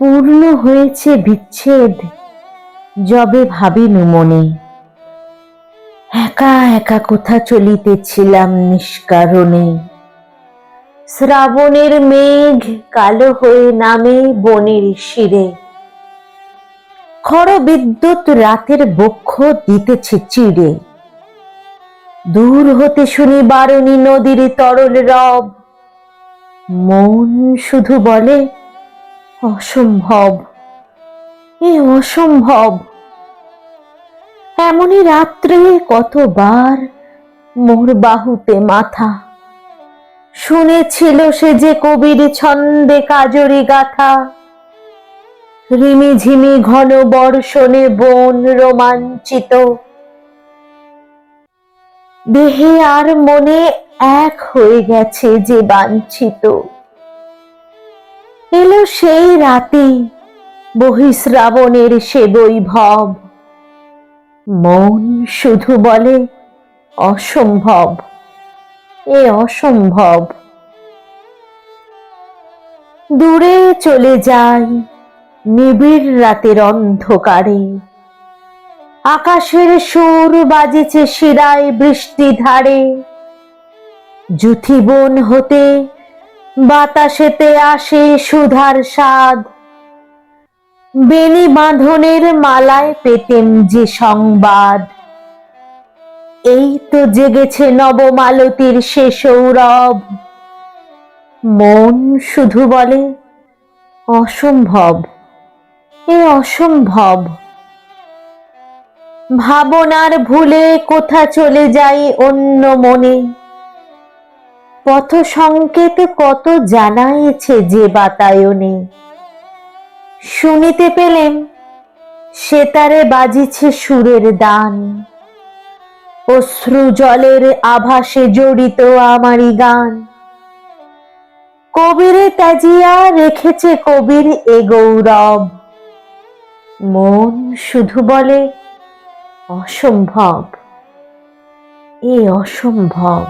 হয়েছে বিচ্ছেদ, যবে ভাবিনু মনে। একা একা কোথা চলিতেছিলাম নিষ্কারণে। শ্রাবণের মেঘ কালো হয়ে নামে বনের শিরে। খড় বিদ্যুৎ রাতের বক্ষ দিতেছে চিড়ে। দূর হতে শুনি বারণী নদীর তরল রব। মন শুধু বলে অসম্ভব। এ অসম্ভব। এমনই রাত্রে কতবার মোর বাহুতে মাথা। শুনেছিল সে যে কবির ছন্দে কাজরি গাথা। রিমিঝিমি ঘন বর্ষণে বন রোমাঞ্চিত। দেহে আর মনে এক হয়ে গেছে যে বাঞ্ছিত। এলো সেই রাতে বহিশ্রাবণের সে বৈভব। মন শুধু বলে, অসম্ভব। এ অসম্ভব। দূরে চলে যাই নিবিড় রাতের অন্ধকারে। আকাশের সুর বাজেছে শিরায় বৃষ্টি ধারে জুথিবন হতে বাতাসেতে আসে সুধার স্বাদ। বেনি বাঁধনের মালায় পেতেন যে সংবাদ। এই তো জেগেছে নবমালতীর সে সৌরভ। মন শুধু বলে, অসম্ভব, এ অসম্ভব। ভাবনার ভুলে কোথা চলে যাই অন্য মনে। পথ সংকেত কত জানাইছে যে বাতায়নে। শুনিতে পেলেন সেতারে বাজিছে সুরের দান। অশ্রু জলের আভাসে জড়িত আমারই গান। কবিরে তাজিয়া রেখেছে কবির এ গৌরব। মন শুধু বলে, অসম্ভব। এ অসম্ভব।